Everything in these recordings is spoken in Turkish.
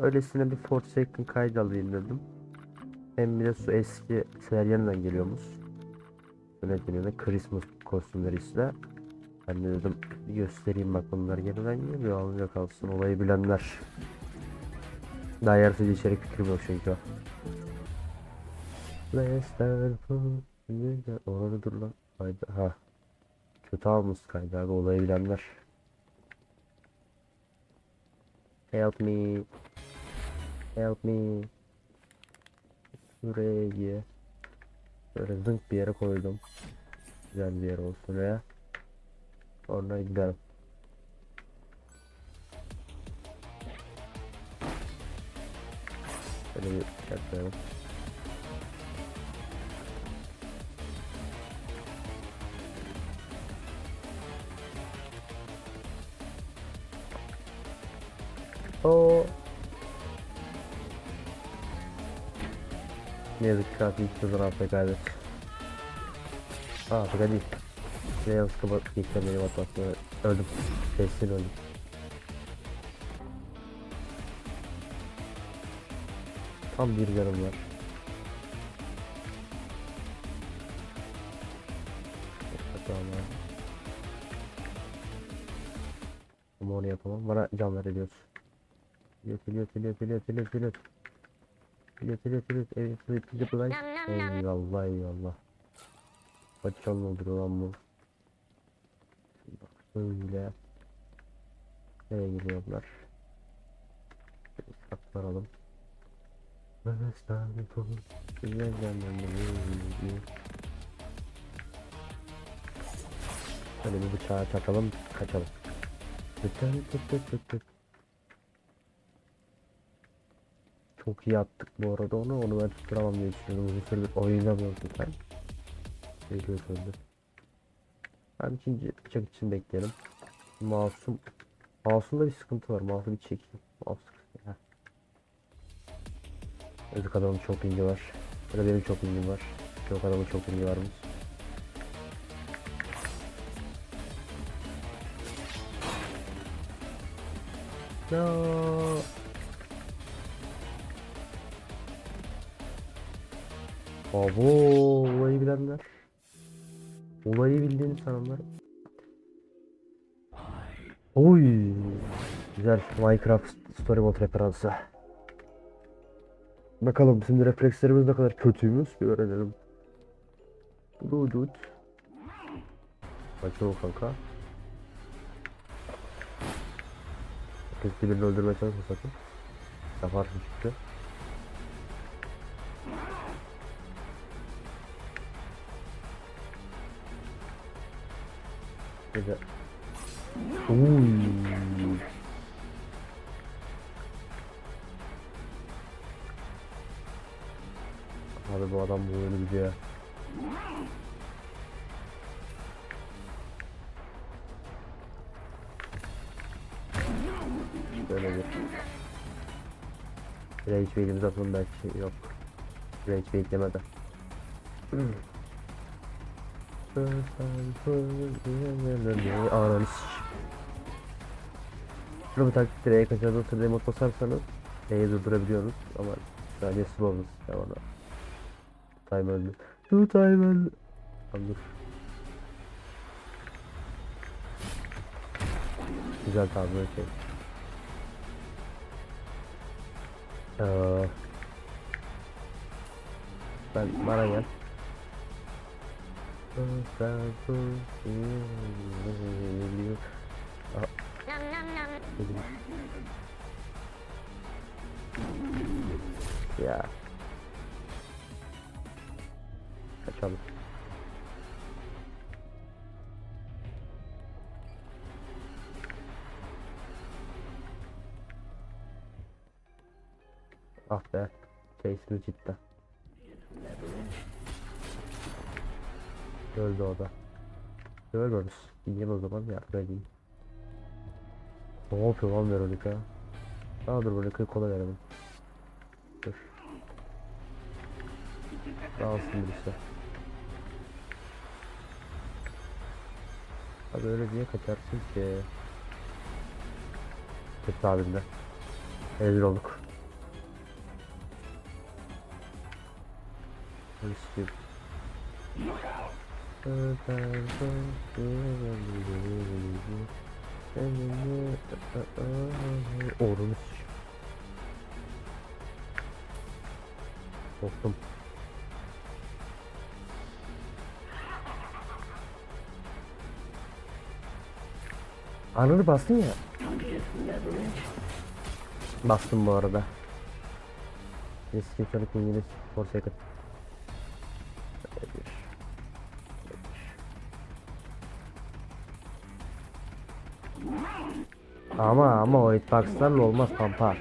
Öylesine bir Forsaken kaydı alayım dedim. Hem bir de su eski seryeniden geliyormuş. Ne deniyor da Christmas kostümleri işte. Ben de dedim göstereyim bak bunlar yeniden geliyor alınca kalsın olayı bilenler. Daha yaratıcı içerik fikrim yok çünkü. Orada dur lan. Kaydı. Ha. Kötü almış kaydı abi olayı bilenler. Help me. Help me. Şuraya. Böyle zınk bir yere koydum. Güzel bir yer olsun oraya. Sonra gidelim. Şöyle bir yapalım. O Ne yazık ki kanka ilk sezon AFK kaybetti. Aa AFK değil. Ne yazık ki de benim atmakla öldüm. Kesin öldüm. Tam bir canım var. Ama onu yapamam. Bana can ver ediyorsun. Pilot pilot pilot pilot pilot pilot. Pilot pilot pilot. Evet pilot pilot pilot. Eyvallah eyvallah. Kaç can dolduruyor lan bu? Böyle. Nereye gidiyorlar? Saklanalım. Şöyle bir bıçağı çakalım, kaçalım. Tık tık tık tık tık tık. Çok iyi attık bu arada onu. Onu ben tutturamam diye düşünüyorum. Uzun süredir oynamıyorum zaten. Geliyor söndü. Ben ikinci bıçak için bekleyelim. Masum. Masum'da bir sıkıntı var. Masum bir çekeyim. Masum. Özük adamın çok ilgi var. Ya da benim çok ilgim var. Çok adamın çok ilgi varmış. No. Abo olayı bilenler. Olayı bildiğini sananlar. Oy. Güzel Minecraft Storyboard referansı. Bakalım şimdi reflekslerimiz ne kadar kötüymüş bir öğrenelim. Kaçın o kanka. Kesin birini öldürmeye çalışma sakın. Yaparsın çünkü. Güzel. Uy. Abi bu adam bu oyunu biliyor. Böyle bir Rage Bait'imiz atalım belki yok. Rage Bait demedi. Ananı Şunu bir taktikleri E'ye kaçırdığı sırada emot basarsanız E'yi durdurabiliyorsunuz ama sadece slow'unuz bana. Time öldü. Two time öldü. Tamam dur. Güzel tabi okey. Ee, ben bana gel. Ya. Kaçalım. Ah be. Face'imiz cidden. Öldü o da. Ölmemiş. Gideyim o zaman yardım edeyim. Ne yapıyor lan Veronica? Daha dur Veronica'yı kola verelim. Dur. Sağ olsun birisi. Abi öyle diye kaçarsın ki. Kötü abimle. Ezil olduk. Riskli. Look out! Oğlum. Korktum. Ananı bastın ya. Bastım bu arada. Eski çocuk İngiliz Forsaken. Ama ama o hitboxlarla olmaz pampa.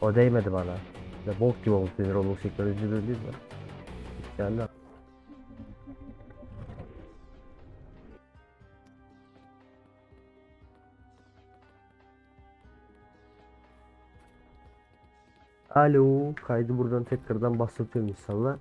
O değmedi bana. Ne bok gibi olmuş bir Roblox teknoloji değil mi? Alo, kaydı buradan tekrardan bahsediyorum inşallah.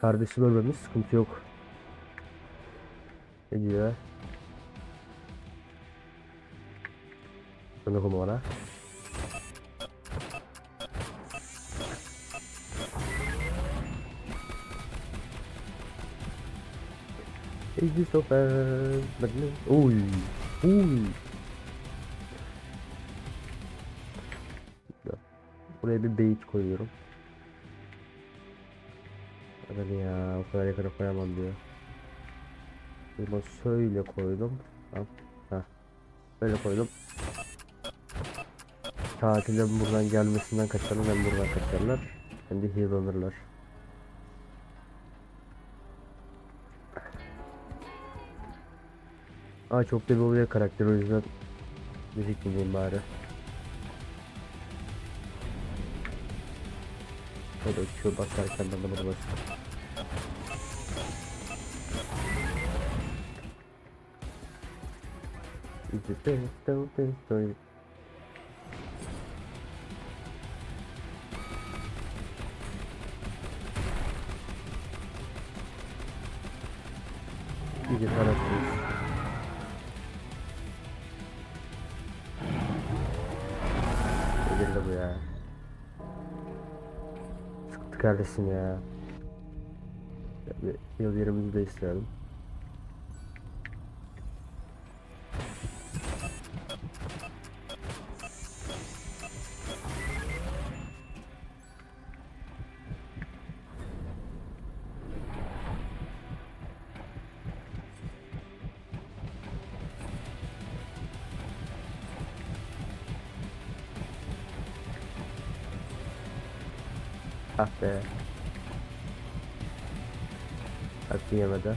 Kardeşim ölmemiş, sıkıntı yok. Ne diyor? Bunu okuma bana. Easy so fast. Uy, uy. Buraya bir bait koyuyorum. Hadi ya o kadar yakına koyamam diyor. Bunu şöyle koydum. Tamam. Heh. Böyle koydum. Tatilden buradan gelmesinden kaçarlar hem buradan kaçarlar. Hem de heal'lanırlar. Aa çok da bir oluyor karakter o yüzden müzik dinleyeyim bari. Şöyle uçuyor basarken ben de bunu basıyorum. Is it İyice taraftayız. Delirdi bu ya. Sıktı kardeşim ya. Bir yıl yerimizi de isterim. Ah be. Hakkı yemedi.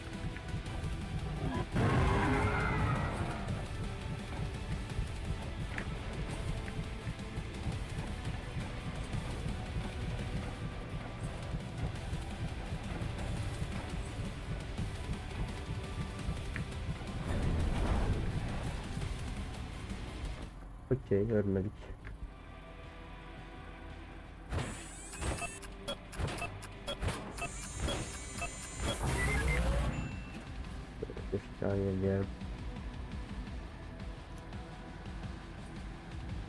Okey, ölmedik.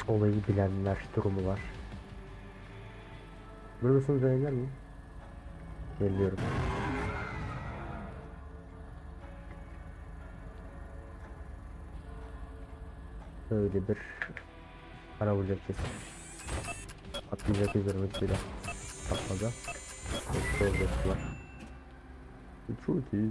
Olayı bilenler durumu var. Buradasınız öğrenler mi? Geliyorum. Böyle bir ara vuracak kesin. Atlayacak üzerime bile. Atmadı. Çok zor. Çok iyi.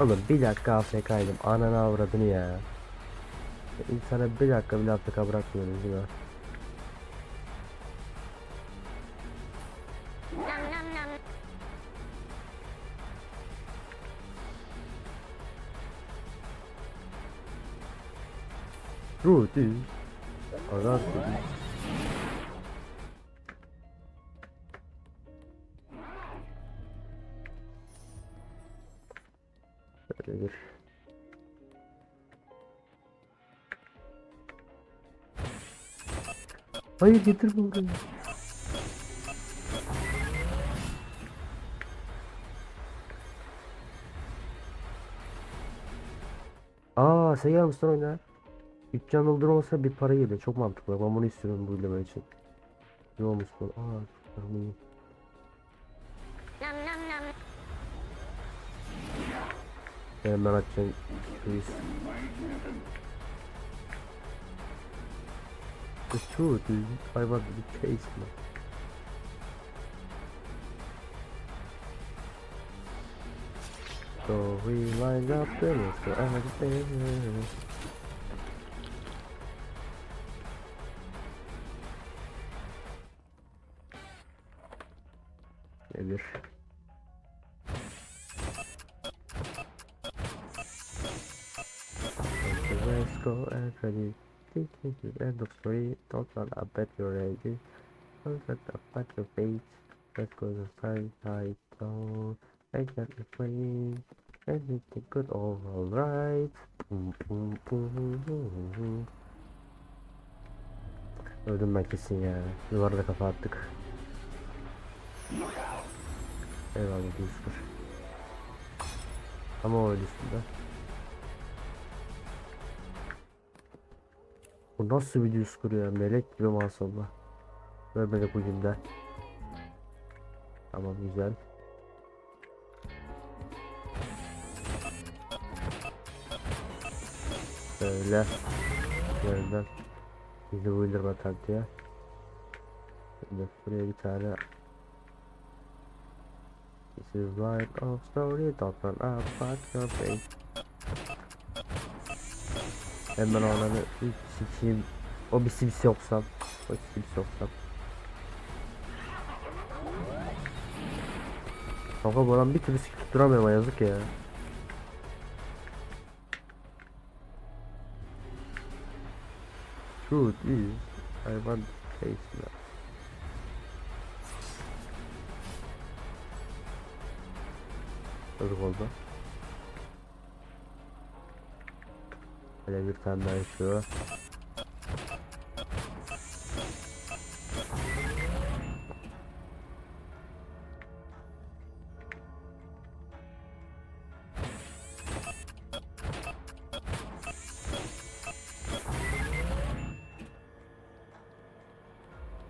Oğlum bir dakika AFK'ydım. Ananı avradını ya. İnsana bir dakika bile AFK bırakmıyoruz ya. Rudy. Adam Bir Hayır getir bunu. Aa sen gelmişsin oyuna. 3 can doldurmasa bir para geliyor. Çok mantıklı. Ben bunu istiyorum bu izleme için. Ne olmuş bu? Aa çok. Hemen açacağım. Please. The truth is, I want to be man. So we lined up the list for everything. This is end of story. Bet you're ready. Don't let up at your face. Let's go to find down. I got the plane. Everything good all alright. Boom, boom, boom. Öldüm ben kesin ya. Duvara da kafa attık. Eyvallah Düzgür. Ama o öyle üstünde. Bu nasıl bir Düzgür ya? Melek gibi maşallah. Görmedik bugün de. Tamam güzel. Böyle. Yerden. Bizi uydurma taktiğe. Şimdi buraya bir tane This is right of story, don't run up but your face. Hemen olanı ilk sikiyim. O bir sims yoksam. O sims yoksam. Kanka bu adam bir türlü sik tutturamıyor ama yazık ya. Truth is, I want face now. Çocuk oldu. Böyle bir tane daha şu.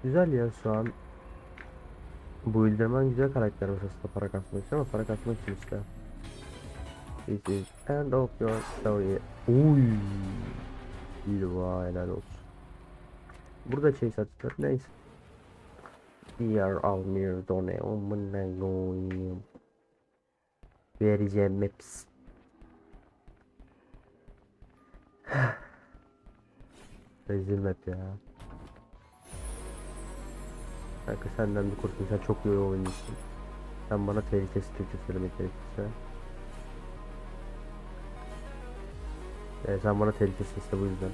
Güzel ya şu an bu Ildeman güzel karakter aslında para kasmak için ama para kasmak için işte. This is end of your story. Uy. Bir vay helal olsun. Burada chase attılar neyse. Diğer Almir Done amına koyayım. Vereceğim maps. Rezil map ya. Kanka senden bir kurtulayım sen çok iyi oynuyorsun. Sen bana tehlikesiz Türkçe söylemek gerekirse. Ee, sen bana tehlikesiz işte bu yüzden.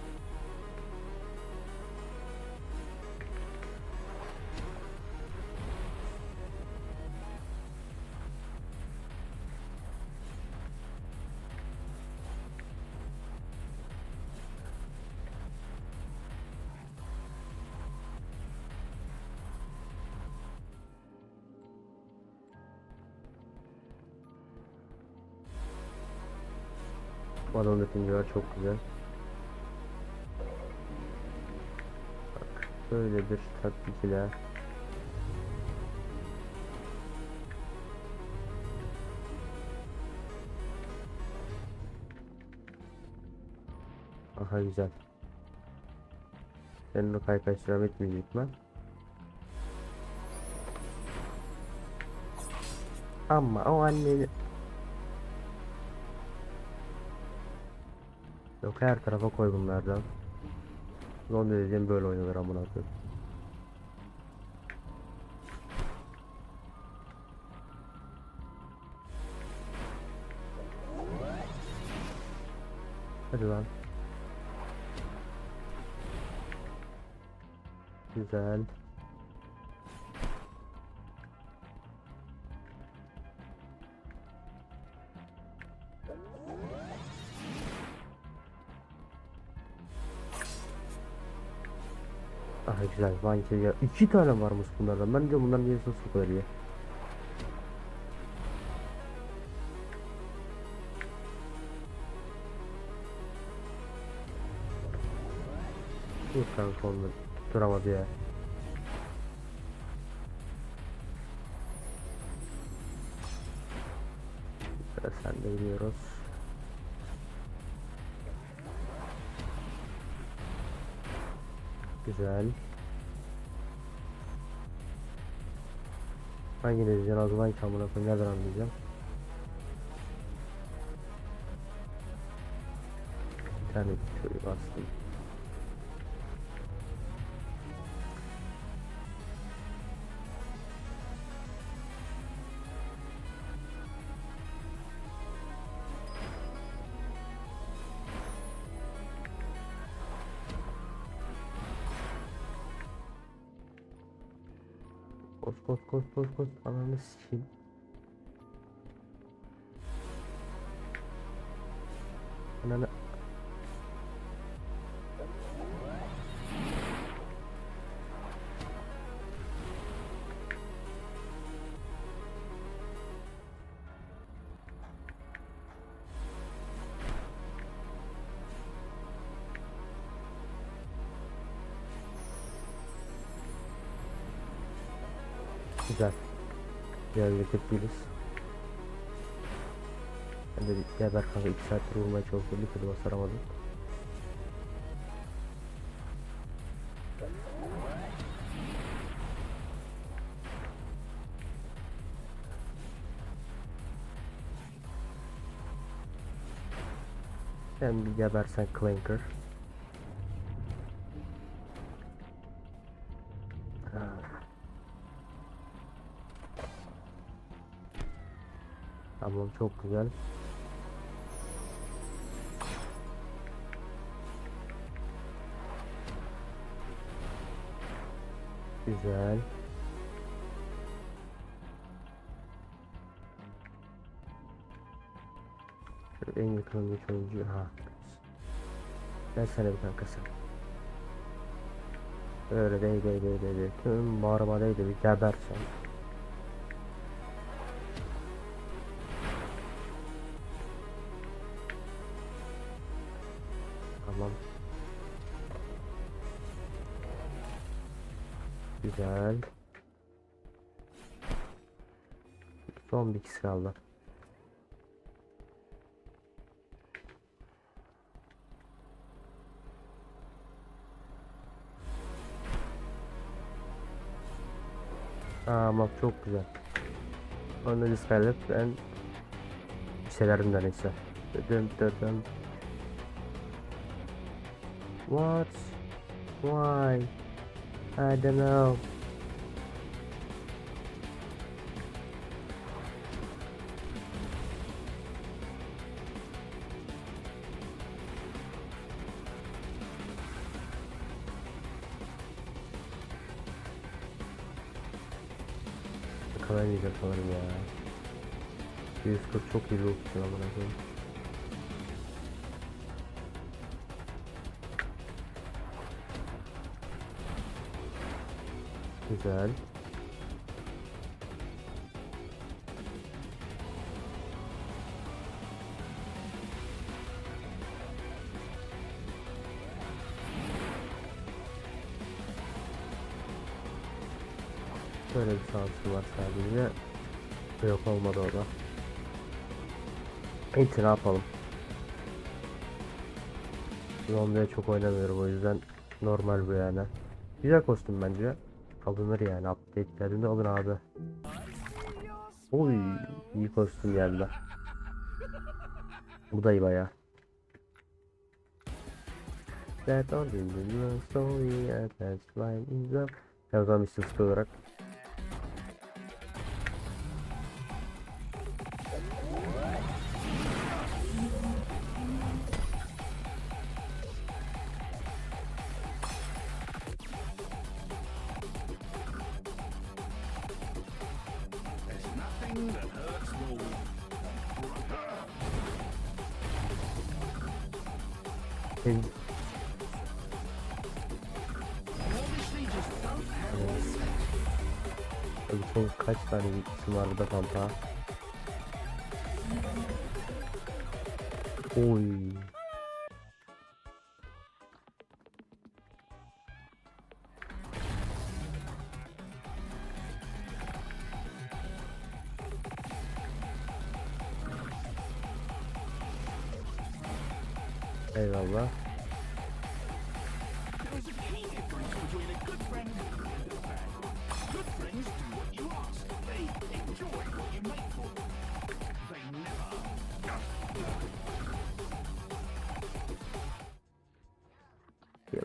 Çok güzel. Bak böyle bir taktik ile Aha güzel. Senin o kaykay sıram etmeyecek mi? Ama o anneni Yok her tarafa koy bunlardan. Zombi dediğim böyle oynanır amına koyayım. Hadi lan. Güzel. Aha güzel. Vanki ya. iki tane varmış bunlardan. Ben diyorum bunların niye bu kadar iyi. Dur kanka onu duramadı ya. Sıra sende gidiyoruz. Güzel. Hangi diyeceksin o zaman ki amına koyayım nereden anlayacağım? Bir tane köy bastım. Koş koş koş ananı sikeyim. Güzel. Değiliz. Ben de geber kanka 2 saattir vurmaya çalışıyorum. Bir türlü basaramadım. Sen bir gebersen Clanker. Tamam çok güzel. Güzel. En yakın bir oyuncu ha. Gel sana bir kanka sen. Öyle değil değil değil değil. Tüm bağırma değil de bir geber Tamam. Güzel. Son bir kişi kaldı. Tamam çok güzel. Onu discarded ben bir şeylerim de neyse. Dım dım dım. What? Why? I don't know. Yakalayamayacak sanırım ya. 140 çok iyi bir. Güzel. Böyle bir şansı var sadece. Yok olmadı o da. Neyse ne yapalım. Zombiye çok oynamıyorum o yüzden normal bu yani. Güzel kostüm bence. Alınır yani update geldiğinde alın abi. Oy iyi kostüm geldi. Bu da iyi baya. That all in the story and that's line in the Her zaman olarak Abi senin kaç tane isim var burada pampa? Oy.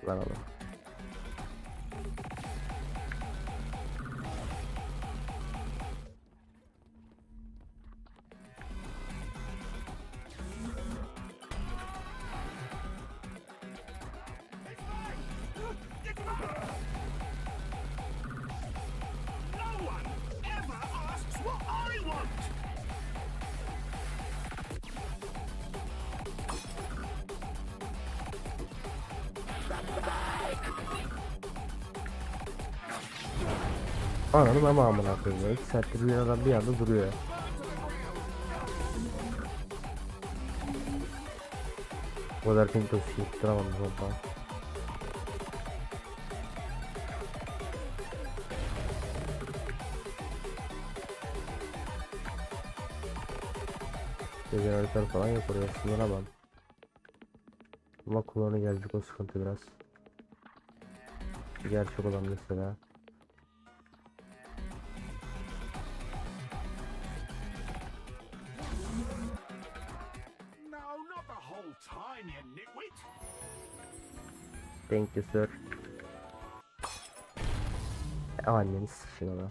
Gel Ananı ama amına koyayım ya. İki saattir bir adam bir anda duruyor. O kadar pink dostu yutturamadım ondan. Jeneratör falan yok oraya sınıramam. Ama kullanı gelecek o sıkıntı biraz. Gerçek olan mesela. Thank you sir. Anneni sıçın ona.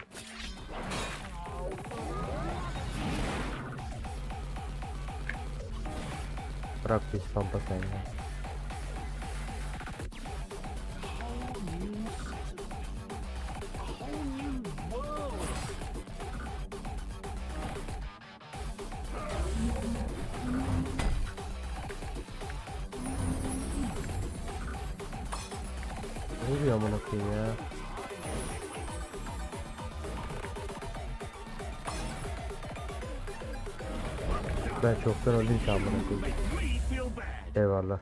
Bırak bir pampa sen çoktan öldüm ki amına koyayım. Eyvallah.